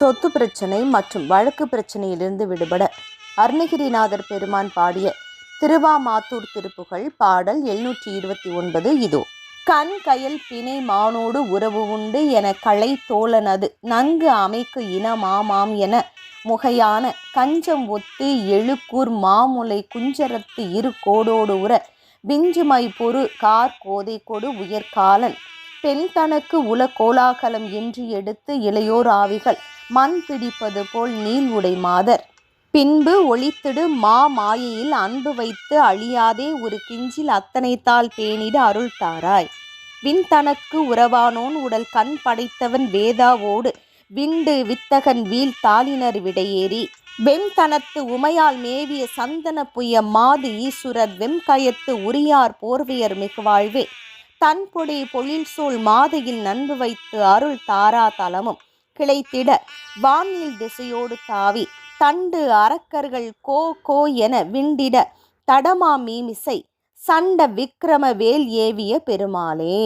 சொத்து பிரச்சனை மற்றும் வழக்கு பிரச்சனையிலிருந்து விடுபட அருணகிரிநாதர் பெருமான் பாடிய திருவாமாத்தூர் திருப்புகழ் பாடல் எழுநூற்றி இருபத்தி ஒன்பது இதோ. கண் கயல் பிணை மானோடு உறவு உண்டு என களை தோழனது. நன்கு அமைக்கு இனமாமாம் என முகையான கஞ்சம் ஒத்து எழுக்கூர் மாமுலை குஞ்சரத்து இரு கோடோடு உற பிஞ்சுமை பொறு கார் கோதை கொடு உயர்காலன் பெண் தனக்கு உல கோலாகலம் என்று எடுத்து இளையோர் ஆவிகள் மண் பிடிப்பது போல் நீள் உடை மாதர். பின்பு ஒளித்திடு மா மாயையில் அன்பு வைத்து அழியாதே ஒரு கிஞ்சில் அத்தனைத்தால் பேணிடு அருள்தாராய் விண் தனக்கு உறவானோன் உடல் கண் படைத்தவன் வேதாவோடு விண்டு வித்தகன் வீழ் தாளினர் விடையேறி. வெண்தனத்து உமையால் மேவிய சந்தன புய மாது ஈசுரர் வெம்கயத்து உரியார் போர்வையர் மிகுவாழ்வே. தன்பொடி பொழில் சூழ் மாதையில் நன்பு வைத்து அருள் தாரா தலமும். கிளைத்திட வானில் திசையோடு தாவி தண்டு அரக்கர்கள் கோ கோ என விண்டிட தடமா மீமிசை சண்ட விக்கிரம வேல் ஏவிய பெருமாளே.